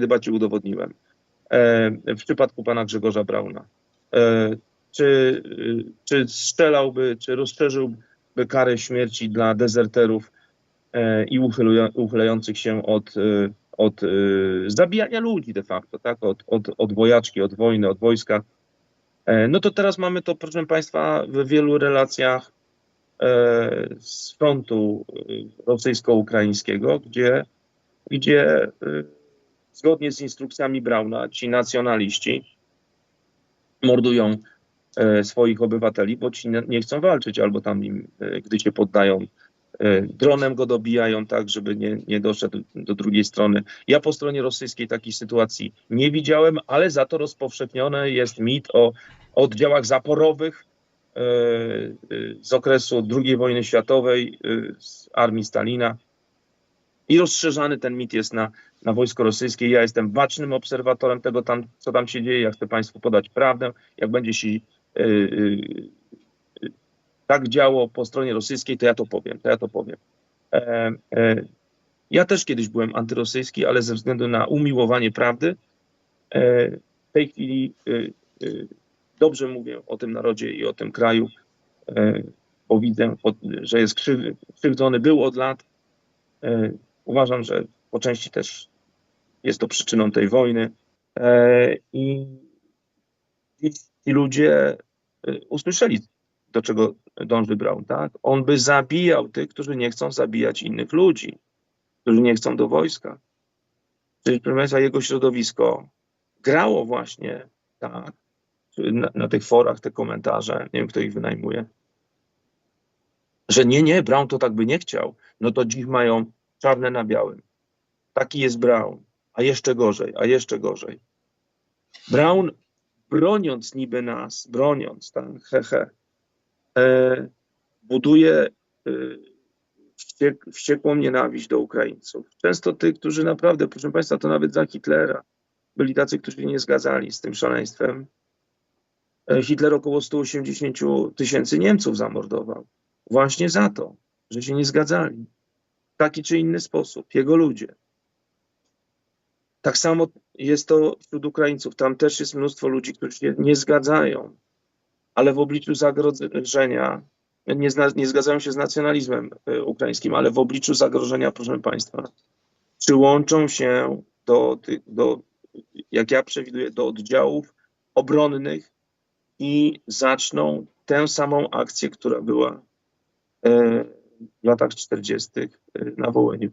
debacie udowodniłem. E, w przypadku pana Grzegorza Brauna. E, czy, y, czy strzelałby, czy rozszerzyłby karę śmierci dla dezerterów e, i uchylających się od, y, od y, zabijania ludzi de facto, tak? od, od, od wojaczki, od wojny, od wojska. No to teraz mamy to, proszę Państwa, w wielu relacjach z frontu rosyjsko-ukraińskiego, gdzie, gdzie zgodnie z instrukcjami Brauna ci nacjonaliści mordują e, swoich obywateli, bo ci nie- chcą walczyć, albo tam im, e, gdy się poddają, e, dronem go dobijają tak, żeby nie, nie doszedł do drugiej strony. Ja po stronie rosyjskiej takiej sytuacji nie widziałem, ale za to rozpowszechniony jest mit o oddziałach zaporowych e, e, z okresu II wojny światowej, e, z armii Stalina. I rozszerzany ten mit jest na, na wojsko rosyjskie. Ja jestem bacznym obserwatorem tego, tam, co tam się dzieje. Ja chcę Państwu podać prawdę. Jak będzie się y, y, y, tak działo po stronie rosyjskiej, to ja to powiem. To ja to powiem. E, e, ja też kiedyś byłem antyrosyjski, ale ze względu na umiłowanie prawdy, e, w tej chwili y, y, dobrze mówię o tym narodzie i o tym kraju, e, bo widzę, że jest krzyw- krzywdzony, był od lat. E, Uważam, że po części też jest to przyczyną tej wojny. E, I ci ludzie e, usłyszeli, do czego dąży Brown, tak? On by zabijał tych, którzy nie chcą zabijać innych ludzi, którzy nie chcą do wojska. Czyli, proszę Państwa, jego środowisko grało właśnie tak, na, na tych forach, te komentarze, nie wiem, kto ich wynajmuje, że nie, nie, Brown to tak by nie chciał, no to dziś mają czarne na białym. Taki jest Brown, a jeszcze gorzej, a jeszcze gorzej. Brown, broniąc niby nas, broniąc, tak, he, e, buduje e, wściek, wściekłą nienawiść do Ukraińców. Często tych, którzy naprawdę, proszę Państwa, to nawet za Hitlera byli tacy, którzy nie zgadzali z tym szaleństwem. E, Hitler około 180 tysięcy Niemców zamordował. Właśnie za to, że się nie zgadzali w taki czy inny sposób, jego ludzie. Tak samo jest to wśród Ukraińców. Tam też jest mnóstwo ludzi, którzy się nie zgadzają, ale w obliczu zagrożenia, nie, nie zgadzają się z nacjonalizmem e, ukraińskim, ale w obliczu zagrożenia, proszę Państwa, przyłączą się do, do jak ja przewiduję, do oddziałów obronnych i zaczną tę samą akcję, która była e, w latach 40. e, na Wołyniu.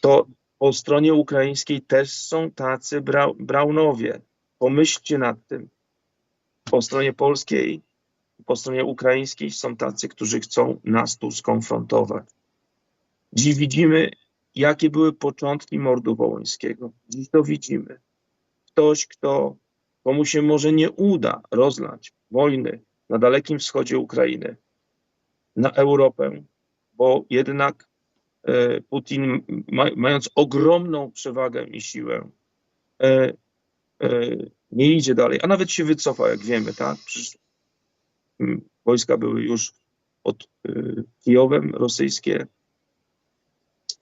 To po stronie ukraińskiej też są tacy bra, Braunowie. Pomyślcie nad tym. Po stronie polskiej, po stronie ukraińskiej są tacy, którzy chcą nas tu skonfrontować. Dziś widzimy, jakie były początki mordu wołyńskiego. Dziś to widzimy. Ktoś, kto, komu się może nie uda rozlać wojny na Dalekim Wschodzie Ukrainy na Europę, bo jednak Putin, ma, mając ogromną przewagę i siłę, e, e, nie idzie dalej, a nawet się wycofa, jak wiemy, tak? Przecież mm, wojska były już pod e, Kijowem rosyjskie,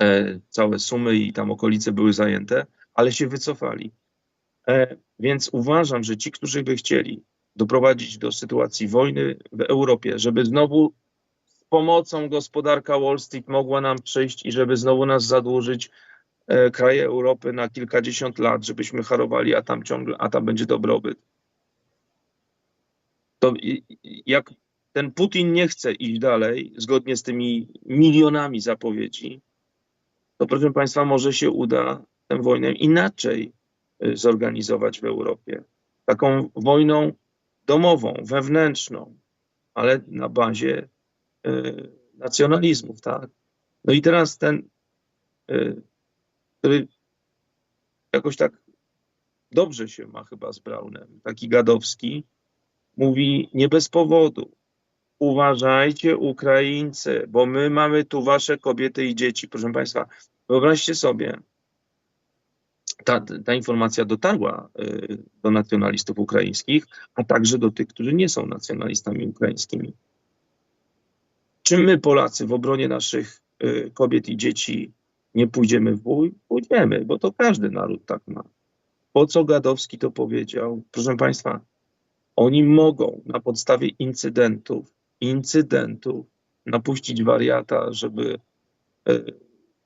e, całe Sumy i tam okolice były zajęte, ale się wycofali. E, Więc uważam, że ci, którzy by chcieli doprowadzić do sytuacji wojny w Europie, żeby znowu pomocą gospodarka Wall Street mogła nam przyjść i żeby znowu nas zadłużyć e, kraje Europy na kilkadziesiąt lat, żebyśmy harowali, a tam ciągle, a tam będzie dobrobyt. To jak ten Putin nie chce iść dalej, zgodnie z tymi milionami zapowiedzi, to proszę Państwa, może się uda tę wojnę inaczej y, zorganizować w Europie. Taką wojną domową, wewnętrzną, ale na bazie nacjonalizmów, tak? No i teraz ten, y, który jakoś tak dobrze się ma chyba z Braunem, taki gadowski, mówi nie bez powodu. Uważajcie, Ukraińcy, bo my mamy tu wasze kobiety i dzieci. Proszę Państwa, wyobraźcie sobie, ta, ta informacja dotarła y, do nacjonalistów ukraińskich, a także do tych, którzy nie są nacjonalistami ukraińskimi. Czy my, Polacy, w obronie naszych y, kobiet i dzieci nie pójdziemy w bój? Pójdziemy, bo to każdy naród tak ma. Po co Gadowski to powiedział? Proszę Państwa, oni mogą na podstawie incydentów, incydentów napuścić wariata, żeby e,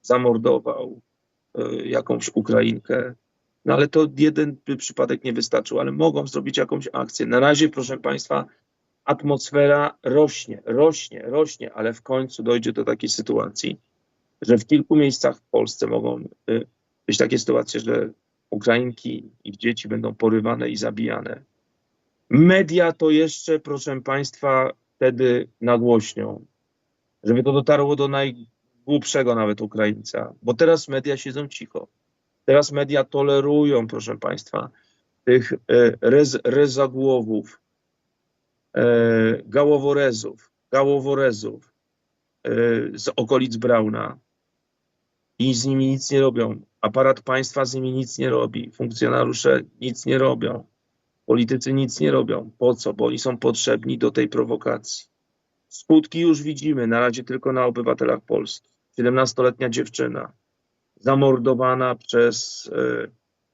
zamordował e, jakąś Ukrainkę. No ale to jeden przypadek nie wystarczył, ale mogą zrobić jakąś akcję. Na razie, proszę Państwa, atmosfera rośnie, rośnie, rośnie, ale w końcu dojdzie do takiej sytuacji, że w kilku miejscach w Polsce mogą y, być takie sytuacje, że Ukrainki, ich dzieci będą porywane i zabijane. Media to jeszcze, proszę Państwa, wtedy nagłośnią, żeby to dotarło do najgłupszego nawet Ukraińca, bo teraz media siedzą cicho. Teraz media tolerują, proszę Państwa, tych rez, rezagłowów, gałoworezów, gałoworezów e, z okolic Brauna i z nimi nic nie robią. Aparat państwa z nimi nic nie robi. Funkcjonariusze nic nie robią. Politycy nic nie robią. Po co? Bo oni są potrzebni do tej prowokacji. Skutki już widzimy, na razie tylko na obywatelach Polski. 17-letnia dziewczyna zamordowana przez e,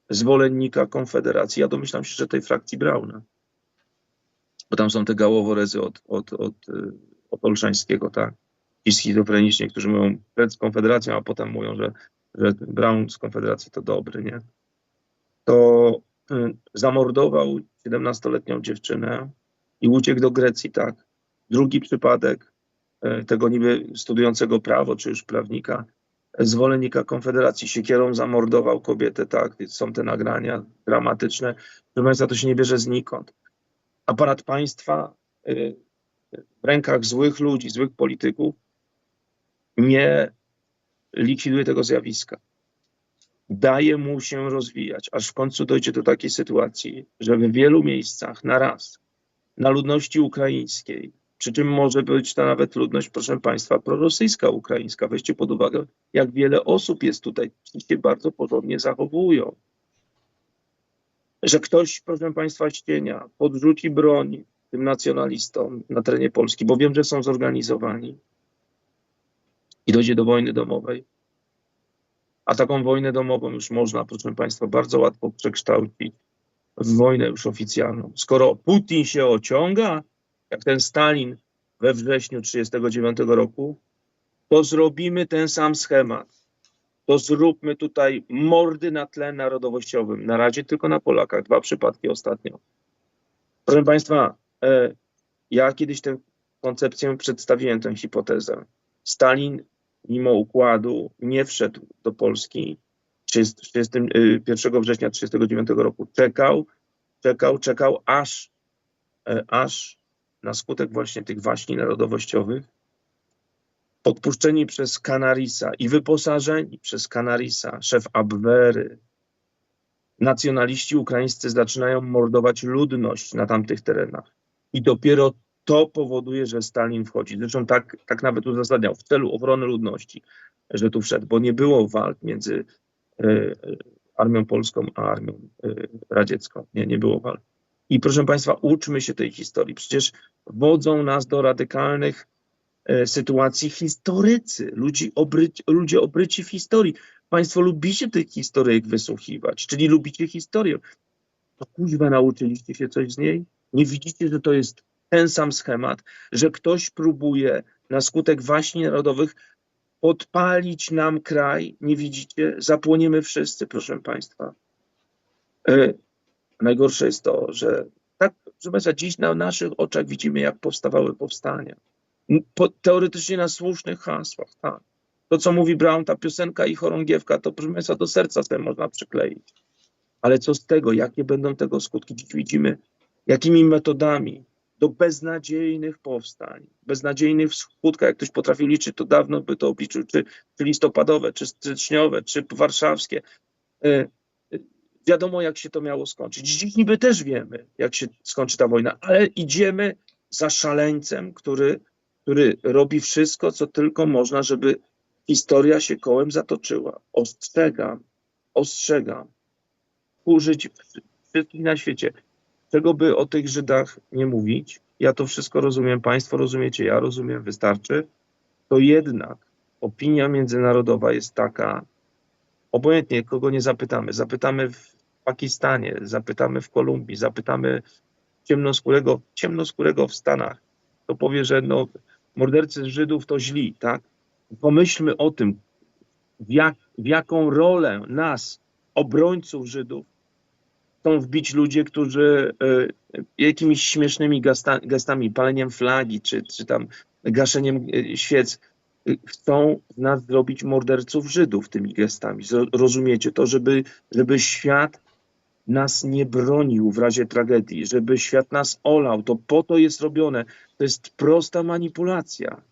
zwolennika Konfederacji. Ja domyślam się, że tej frakcji Brauna. Bo tam są te gałoworezy od, od, od, e, od Olszańskiego, tak? Ci schizofreniczni, którzy mówią przed Konfederacją, a potem mówią, że, że Brown z Konfederacji to dobry, nie? To y, zamordował 17-letnią dziewczynę i uciekł do Grecji, tak. Drugi przypadek y, tego niby studiującego prawo, czy już prawnika, zwolennika Konfederacji siekierą zamordował kobietę, tak. Są te nagrania dramatyczne. Proszę Państwa, to się nie bierze znikąd. Aparat państwa y, w rękach złych ludzi, złych polityków nie likwiduje tego zjawiska. Daje mu się rozwijać, aż w końcu dojdzie do takiej sytuacji, że w wielu miejscach na raz, na ludności ukraińskiej, przy czym może być to nawet ludność, proszę Państwa, prorosyjska ukraińska. Weźcie pod uwagę, jak wiele osób jest tutaj, się bardzo porządnie zachowują. Że ktoś, proszę Państwa, ścienia, podrzuci broń tym nacjonalistom na terenie Polski, bo wiem, że są zorganizowani i dojdzie do wojny domowej. A taką wojnę domową już można, proszę Państwa, bardzo łatwo przekształcić w wojnę już oficjalną. Skoro Putin się ociąga, jak ten Stalin we wrześniu 1939 roku, to zrobimy ten sam schemat. To zróbmy tutaj mordy na tle narodowościowym. Na razie tylko na Polakach. Dwa przypadki ostatnio. Proszę Państwa, e, ja kiedyś tę koncepcję przedstawiłem, tę hipotezę. Stalin mimo układu nie wszedł do Polski 31 y, września 1939 roku. Czekał, czekał, czekał, aż, e, aż na skutek właśnie tych waśni narodowościowych podpuszczeni przez Kanarisa i wyposażeni przez Kanarisa, szef Abwery, nacjonaliści ukraińscy zaczynają mordować ludność na tamtych terenach. I dopiero to powoduje, że Stalin wchodzi. Zresztą tak, tak nawet uzasadniał, w celu obrony ludności, że tu wszedł, bo nie było walk między y, armią polską a armią y, radziecką. Nie, nie było walk. I proszę Państwa, uczmy się tej historii. Przecież wodzą nas do radykalnych sytuacji historycy, ludzi obryci, ludzie obryci w historii. Państwo lubicie tych historyjek wysłuchiwać, czyli lubicie historię. To kuźwa nauczyliście się coś z niej? Nie widzicie, że to jest ten sam schemat, że ktoś próbuje na skutek waśni narodowych podpalić nam kraj, nie widzicie, zapłoniemy wszyscy, proszę Państwa. E, najgorsze jest to, że tak, proszę Państwa, dziś na naszych oczach widzimy, jak powstawały powstania. Po, teoretycznie na słusznych hasłach, tak. To, co mówi Brown, ta piosenka i chorągiewka, to proszę Państwa, do serca sobie można przykleić. Ale co z tego? Jakie będą tego skutki? Dziś widzimy, jakimi metodami do beznadziejnych powstań, beznadziejnych skutkach. Jak ktoś potrafił liczyć, to dawno by to obliczył, czy, czy listopadowe, czy styczniowe, czy warszawskie. E, wiadomo, jak się to miało skończyć. Dziś niby też wiemy, jak się skończy ta wojna, ale idziemy za szaleńcem, który, który robi wszystko, co tylko można, żeby historia się kołem zatoczyła. Ostrzegam, ostrzegam. Użyć wszystkich na świecie. Czego by o tych Żydach nie mówić, ja to wszystko rozumiem, Państwo rozumiecie, ja rozumiem, wystarczy, to jednak opinia międzynarodowa jest taka, obojętnie kogo nie zapytamy, zapytamy w Pakistanie, zapytamy w Kolumbii, zapytamy ciemnoskórego, ciemnoskórego w Stanach, to powie, że no, mordercy Żydów to źli, tak? Pomyślmy o tym, w, jak, w jaką rolę nas, obrońców Żydów, chcą wbić ludzie, którzy e, jakimiś śmiesznymi gesta, gestami, paleniem flagi, czy, czy tam gaszeniem e, świec, e, chcą z nas zrobić morderców Żydów tymi gestami. Rozumiecie to, żeby, żeby świat nas nie bronił w razie tragedii, żeby świat nas olał. To po to jest robione. To jest prosta manipulacja.